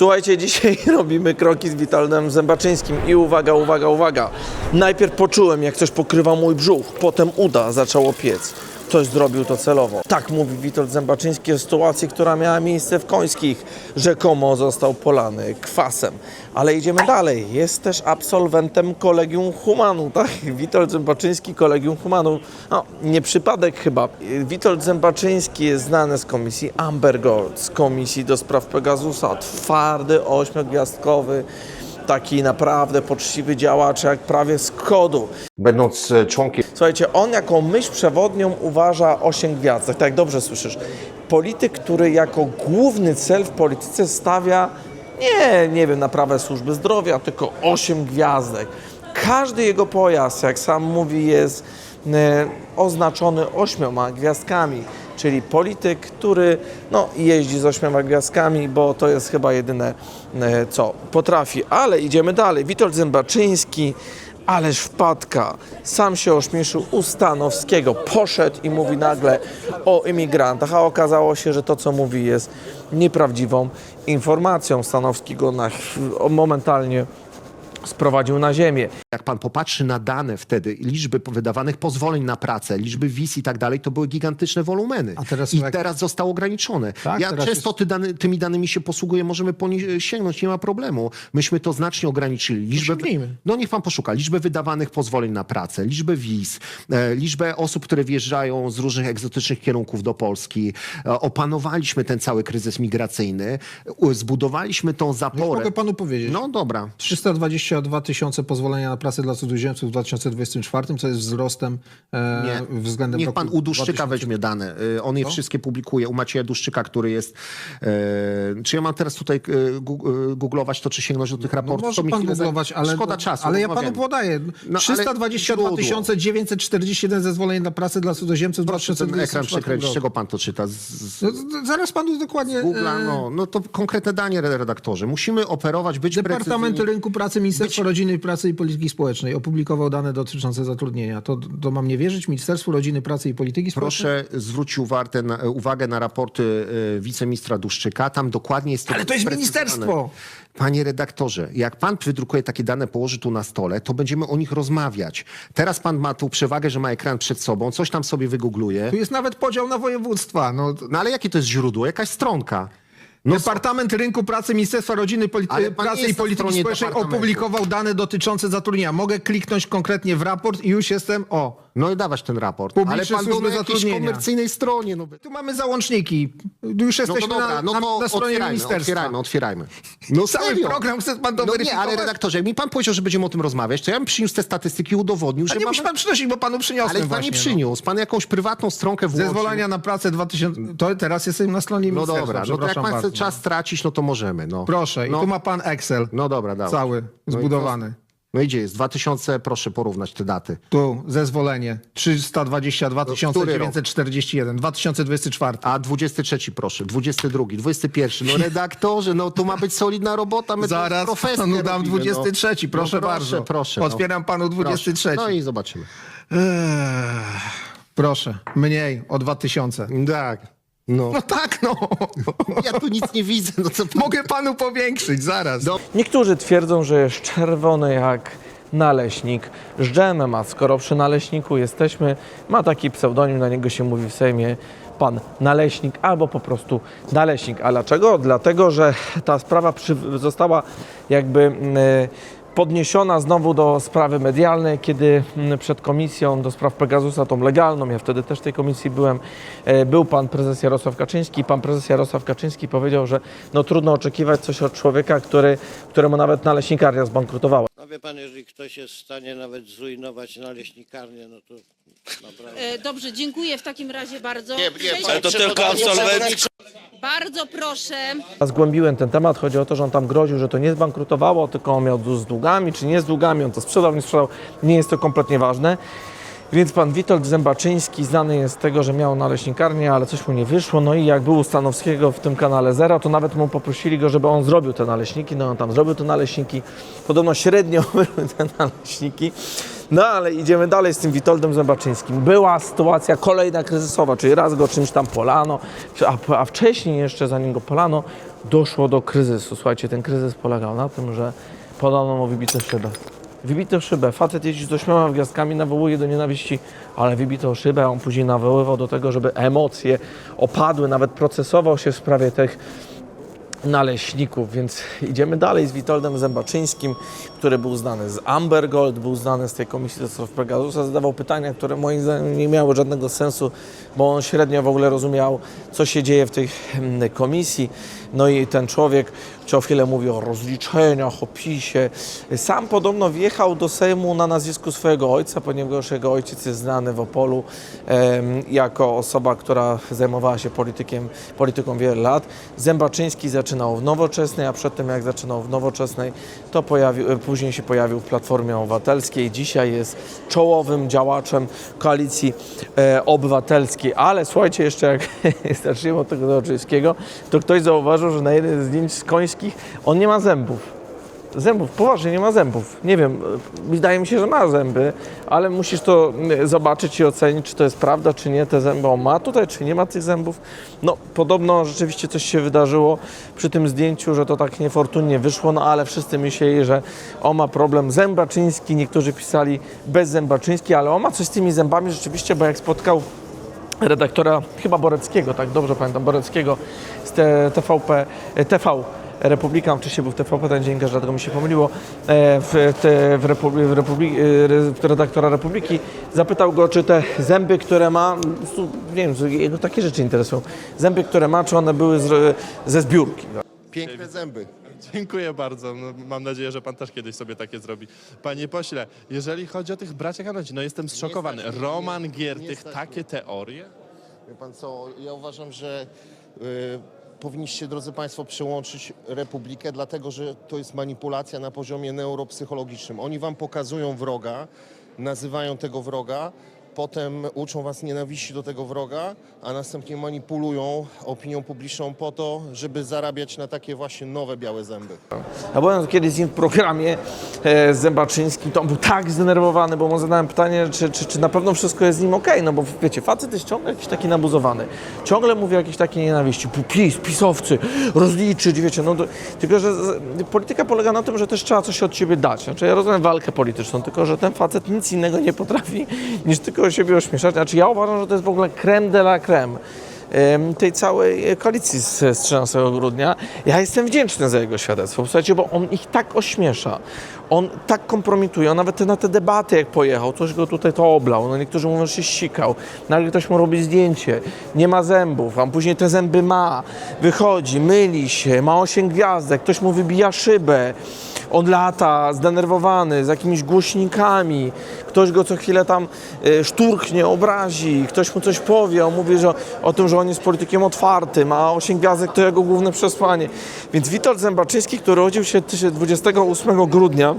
Słuchajcie, dzisiaj robimy kroki z Witoldem Zębaczyńskim i uwaga, uwaga, uwaga. Najpierw poczułem, jak coś pokrywa mój brzuch, potem uda zaczęło piec. Ktoś zrobił to celowo. Tak mówi Witold Zębaczyński o sytuacji, która miała miejsce w Końskich. Rzekomo został polany kwasem. Ale idziemy dalej. Jest też absolwentem Kolegium Humanu, tak? Witold Zębaczyński, Kolegium Humanu. No, nie przypadek chyba. Witold Zębaczyński jest znany z komisji Amber Gold, z komisji do spraw Pegasusa. Twardy, ośmiogwiazdkowy, taki naprawdę poczciwy działacz, jak prawie z kodu. Będąc e, członkiem Słuchajcie, on jako myśl przewodnią uważa osiem gwiazdek, tak dobrze słyszysz. Polityk, który jako główny cel w polityce stawia nie, nie wiem, naprawę służby zdrowia, tylko osiem gwiazdek. Każdy jego pojazd, jak sam mówi, jest e, oznaczony ośmioma gwiazdkami. Czyli polityk, który no, jeździ z ośmioma gwiazdkami, bo to jest chyba jedyne, e, co potrafi. Ale idziemy dalej. Witold Zębaczyński, Ależ wpadka. Sam się ośmieszył u Stanowskiego. Poszedł i mówi nagle o imigrantach, a okazało się, że to, co mówi, jest nieprawdziwą informacją. Stanowski go na, momentalnie sprowadził na ziemię. jak pan popatrzy na dane wtedy, liczby wydawanych pozwoleń na pracę, liczby wiz i tak dalej, to były gigantyczne wolumeny. A teraz I jak- teraz zostało ograniczone. Tak, ja teraz często jest- ty dany, tymi danymi się posługuję, możemy po nich e, sięgnąć, nie ma problemu. Myśmy to znacznie ograniczyli. Liczbę, sięgnijmy. no niech pan poszuka. Liczbę wydawanych pozwoleń na pracę, liczbę wiz, e, liczbę osób, które wjeżdżają z różnych egzotycznych kierunków do Polski. E, opanowaliśmy ten cały kryzys migracyjny. U- Zbudowaliśmy tą zaporę. Mogę panu powiedzieć. No dobra. 322 tysiące pozwolenia na pracę dla cudzoziemców w 2024, co jest wzrostem e, Nie. względem Niech pan u Duszczyka 2000. weźmie dane. Y, On je wszystkie publikuje. U Macieja Duszczyka, który jest... E, czy ja mam teraz tutaj e, e, googlować to, czy sięgnąć do tych No raportów? może To mi pan chwilę googlować, ale, Szkoda czasu. ale ja panu rozmawiamy. podaję. ale 322 941 zezwoleń na pracę dla cudzoziemców w Proszę ten ekran 2024 przekręcić. Z czego pan to czyta? Z, z No, zaraz panu dokładnie... Google'a? e, No, no to konkretne danie, redaktorze. Musimy operować, być Departament precyzyjni. Rynku Pracy Ministerstwa Rodziny, Pracy i Polityki Społecznej opublikował dane dotyczące zatrudnienia. To, to mam nie wierzyć? Ministerstwu Rodziny, Pracy i Polityki Społecznej? Proszę zwrócić uwagę na, uwagę na raporty e, wiceministra Duszczyka. Tam dokładnie jest to Ale to jest ministerstwo! Panie redaktorze, jak pan wydrukuje takie dane, położy tu na stole, to będziemy o nich rozmawiać. Teraz pan ma tu przewagę, że ma ekran przed sobą, coś tam sobie wygoogluje. Tu jest nawet podział na województwa. No, No ale jakie to jest źródło? Jakaś stronka. No, Departament Rynku Pracy Ministerstwa Rodziny, Polity- Ale pan nie Pracy i jest na Polityki stronie Społecznej departamentu. opublikował dane dotyczące zatrudnienia. Mogę kliknąć konkretnie w raport i już jestem, o, no i dawać ten raport. Publiczne ale pan był służby na jakiejś zatrudnienia. komercyjnej stronie. No, tu mamy załączniki. Już no to jesteśmy dobra, na, no na, to na stronie otwierajmy, ministerstwa. otwierajmy, otwierajmy. No Cały serio. program chce pan to No nie, weryfikować? ale redaktorze, jak mi pan powiedział, że będziemy o tym rozmawiać, to ja bym przyniósł te statystyki i udowodnił, A że nie mamy... musi pan przynosić, bo panu przyniosłem Ale pan nie no. przyniósł. Pan jakąś prywatną stronkę włączył. Zezwolenia na pracę 2000... To teraz jestem na stronie No ministerstwa, dobra, no to jak przepraszam pan chce bardzo. czas stracić, no to możemy. No. Proszę, no, i tu ma pan Excel No dobra, dawaj. cały, No i zbudowany. No idzie, jest 2000, proszę porównać te daty. Tu zezwolenie 322 który rok? 941, 2024. A 23 proszę, 22, 21. No redaktorze, no tu ma być solidna robota. My Zaraz panu dam robimy, 23, no. proszę, no, bardzo. Proszę, proszę. Otwieram panu 23. Proszę. No i zobaczymy. Eee, proszę, mniej o 2000. Tak. No. No tak, no. Ja tu nic nie widzę. No co. Mogę panu powiększyć, zaraz. Do- Niektórzy twierdzą, że jest czerwony jak naleśnik z dżemem, a skoro przy naleśniku jesteśmy, ma taki pseudonim, na niego się mówi w Sejmie pan naleśnik albo po prostu naleśnik. A dlaczego? Dlatego, że ta sprawa przy, została jakby mm, podniesiona znowu do sprawy medialnej, kiedy mm, przed komisją do spraw Pegasusa, tą legalną, ja wtedy też tej komisji byłem, e, był pan prezes Jarosław Kaczyński. Pan prezes Jarosław Kaczyński powiedział, że no trudno oczekiwać coś od człowieka, który, któremu nawet naleśnikarnia zbankrutowała. Wie pan, jeżeli ktoś jest w stanie nawet zrujnować naleśnikarnię, no to naprawdę. E, Dobrze, dziękuję w takim razie bardzo. Nie, nie, Przejdźmy- panie przewodniczący, Bardzo proszę. Zgłębiłem ten temat. Chodzi o to, że on tam groził, że to nie zbankrutowało, tylko on miał z długami, czy nie z długami, on to sprzedał, nie sprzedał. Nie jest to kompletnie ważne. Więc pan Witold Zębaczyński znany jest z tego, że miał naleśnikarnię, ale coś mu nie wyszło. No i jak był u Stanowskiego w tym kanale Zero, to nawet mu poprosili go, żeby on zrobił te naleśniki. No on tam zrobił te naleśniki. Podobno średnio były te naleśniki. No ale idziemy dalej z tym Witoldem Zębaczyńskim. Była sytuacja kolejna kryzysowa, czyli raz go czymś tam polano, a, a wcześniej jeszcze zanim go polano, doszło do kryzysu. Słuchajcie, ten kryzys polegał na tym, że podano mu wybitą szybę. Wybitą szybę. Facet jeździ z ośmioma gwiazdkami, nawołuje do nienawiści, ale wybitą szybę, on później nawoływał do tego, żeby emocje opadły, nawet procesował się w sprawie tych naleśników, więc idziemy dalej z Witoldem Zębaczyńskim, który był znany z Amber Gold, był znany z tej komisji do spraw Pegasusa, zadawał pytania, które moim zdaniem nie miały żadnego sensu, bo on średnio w ogóle rozumiał, co się dzieje w tej mm, komisji. No i ten człowiek co chwilę mówi o rozliczeniach, o PiSie. Sam podobno wjechał do Sejmu na nazwisku swojego ojca, ponieważ jego ojciec jest znany w Opolu em, jako osoba, która zajmowała się politykiem, polityką wiele lat. Zębaczyński zaczynał w Nowoczesnej, a przedtem jak zaczynał w Nowoczesnej, to pojawił, e, później się pojawił w Platformie Obywatelskiej. Dzisiaj jest czołowym działaczem koalicji e, obywatelskiej. Ale słuchajcie, jeszcze jak zaczniemy od tego Nowoczyńskiego, to ktoś zauważył, że na jednym z zdjęć końskich on nie ma zębów. Zębów, poważnie nie ma zębów. Nie wiem, e, wydaje mi się, że ma zęby, ale musisz to mm, zobaczyć i ocenić, czy to jest prawda, czy nie. Te zęby on ma tutaj, czy nie ma tych zębów. No, podobno rzeczywiście coś się wydarzyło przy tym zdjęciu, że to tak niefortunnie wyszło, no ale wszyscy myśleli, że on ma problem zębaczyński. Niektórzy pisali bez zębaczyński, ale on ma coś z tymi zębami rzeczywiście, bo jak spotkał redaktora chyba Boreckiego, tak dobrze pamiętam, Boreckiego z TVP, e, TV Republika, wcześniej był w TVP, ten dziennikarz, dlatego mi się pomyliło, e, w, w, Republi, w, Republi, e, w redaktora Republiki, zapytał go, czy te zęby, które ma, nie wiem, jego takie rzeczy interesują, zęby, które ma, czy one były z, ze zbiórki. Piękne zęby. Dziękuję bardzo. No, mam nadzieję, że pan też kiedyś sobie takie zrobi. Panie pośle, jeżeli chodzi o tych braciach Hanodzi, no jestem zszokowany. stać mnie, Roman nie- Giertych, stać takie teorie? Wie pan co, ja uważam, że y, powinniście, drodzy Państwo, przełączyć Republikę, dlatego że to jest manipulacja na poziomie neuropsychologicznym. Oni wam pokazują wroga, nazywają tego wroga, potem uczą was nienawiści do tego wroga, a następnie manipulują opinią publiczną po to, żeby zarabiać na takie właśnie nowe białe zęby. Ja byłem kiedyś z nim w programie e, z Zębaczyńskim, to on był tak zdenerwowany, bo mu zadałem pytanie, czy, czy, czy na pewno wszystko jest z nim okej, no bo wiecie, facet jest ciągle jakiś taki nabuzowany, ciągle mówi o jakiejś takiej nienawiści, PiS, pisowcy, rozliczyć, wiecie, no to, tylko, że z, polityka polega na tym, że też trzeba coś od siebie dać, znaczy ja rozumiem walkę polityczną, tylko, że ten facet nic innego nie potrafi, niż tylko siebie ośmieszać, znaczy ja uważam, że to jest w ogóle creme de la creme. em, tej całej koalicji z, z 13 grudnia. Ja jestem wdzięczny za jego świadectwo, słuchajcie, bo on ich tak ośmiesza, on tak kompromituje, on nawet na te debaty jak pojechał, ktoś go tutaj to oblał, no niektórzy mówią, że się sikał, nagle ktoś mu robi zdjęcie, nie ma zębów, a później te zęby ma, wychodzi, myli się, ma osiem gwiazdek, ktoś mu wybija szybę, on lata zdenerwowany, z jakimiś głośnikami, ktoś go co chwilę tam y, szturchnie, obrazi, ktoś mu coś powie, on mówi że, o tym, że on jest politykiem otwartym, a osiem gwiazdek to jego główne przesłanie. Więc Witold Zębaczyński, który urodził się 28 grudnia,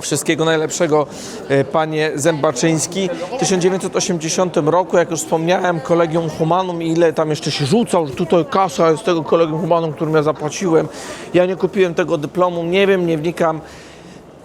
Wszystkiego najlepszego, e, panie Zębaczyński. W 1980 roku, jak już wspomniałem, Kolegium Humanum, ile tam jeszcze się rzucał, tutaj kasa jest tego Kolegium Humanum, którym ja zapłaciłem. Ja nie kupiłem tego dyplomu, nie wiem, nie wnikam.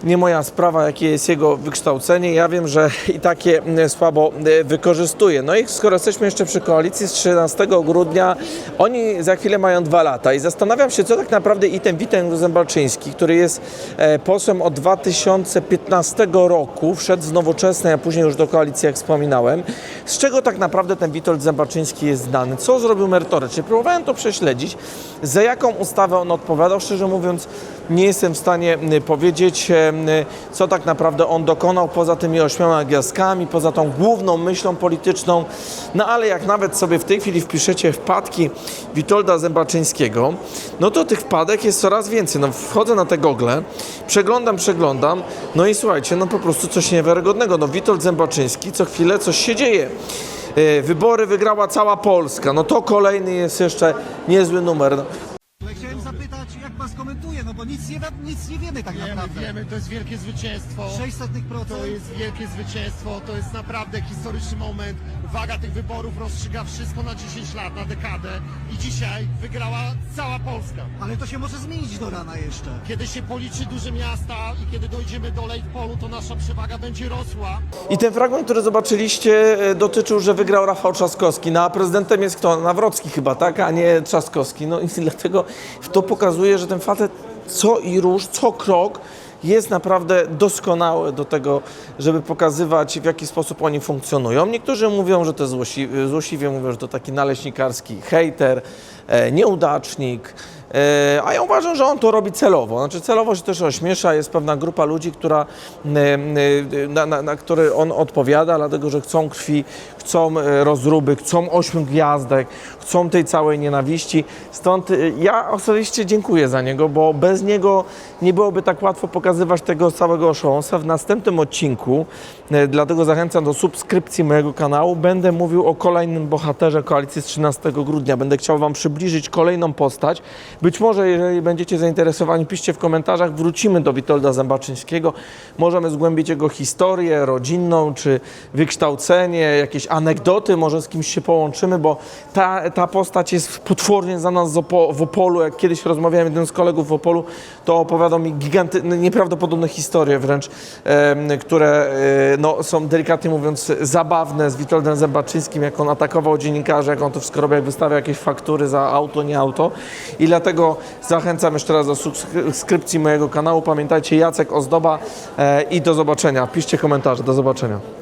Nie moja sprawa, jakie jest jego wykształcenie. Ja wiem, że i takie słabo wykorzystuje. No i skoro jesteśmy jeszcze przy koalicji z 13 grudnia, oni za chwilę mają dwa lata i zastanawiam się, co tak naprawdę i ten Witend Zębalczyński, który jest e, posłem od 2015 roku, wszedł z Nowoczesnej, a później już do koalicji, jak wspominałem, z czego tak naprawdę ten Witold Zębaczyński jest znany, co zrobił merytorycznie. Próbowałem to prześledzić, za jaką ustawę on odpowiadał. Szczerze mówiąc, nie jestem w stanie powiedzieć, y, co tak naprawdę on dokonał poza tymi ośmioma gwiazdkami, poza tą główną myślą polityczną. No ale jak nawet sobie w tej chwili wpiszecie wpadki Witolda Zębaczyńskiego, no to tych wpadek jest coraz więcej. No wchodzę na te gogle, przeglądam, przeglądam, no i słuchajcie, no po prostu coś niewiarygodnego. No Witold Zębaczyński, co chwilę coś się dzieje. Y, Wybory wygrała cała Polska. No to kolejny jest jeszcze niezły numer. Nic nie, wi- nic nie wiemy tak Wiemy, naprawdę. wiemy, to jest wielkie zwycięstwo. 600 To jest wielkie zwycięstwo, to jest naprawdę historyczny moment. Waga tych wyborów rozstrzyga wszystko na 10 lat, na dekadę i dzisiaj wygrała cała Polska. Ale to się może zmienić do rana jeszcze. Kiedy się policzy duże miasta i kiedy dojdziemy do Lake Polu, to nasza przewaga będzie rosła. I ten fragment, który zobaczyliście, e, dotyczył, że wygrał Rafał Trzaskowski. No a prezydentem jest kto? Nawrocki chyba, tak? A nie Trzaskowski. No i dlatego to pokazuje, że ten facet co i róż, co krok jest naprawdę doskonały do tego, żeby pokazywać, w jaki sposób oni funkcjonują. Niektórzy mówią, że to złośliwie, złośliwie mówią, że to taki naleśnikarski hejter, e, nieudacznik. E, A ja uważam, że on to robi celowo. Znaczy celowo się też ośmiesza. Jest pewna grupa ludzi, która, e, na, na, na które on odpowiada, dlatego że chcą krwi, chcą rozruby, chcą ośmiu gwiazdek, chcą tej całej nienawiści. Stąd e, ja osobiście dziękuję za niego, bo bez niego nie byłoby tak łatwo pokazywać tego całego oszałąstwa. W następnym odcinku, e, dlatego zachęcam do subskrypcji mojego kanału, będę mówił o kolejnym bohaterze koalicji z 13 grudnia. Będę chciał Wam przybliżyć kolejną postać. Być może, jeżeli będziecie zainteresowani, piszcie w komentarzach. Wrócimy do Witolda Zębaczyńskiego. Możemy zgłębić jego historię rodzinną, czy wykształcenie, jakieś anegdoty, może z kimś się połączymy, bo ta, ta postać jest potwornie za nas w Opolu. Jak kiedyś rozmawiałem jednym z kolegów w Opolu, to opowiadał mi giganty, nieprawdopodobne historie wręcz, które e, no, są delikatnie mówiąc zabawne z Witoldem Zębaczyńskim, jak on atakował dziennikarzy, jak on to wszystko robił, jak wystawiał jakieś faktury za auto, nie auto. I dlatego zachęcam jeszcze raz do subskrypcji mojego kanału. Pamiętajcie, Jacek Ozdoba e, i do zobaczenia. Piszcie komentarze. Do zobaczenia.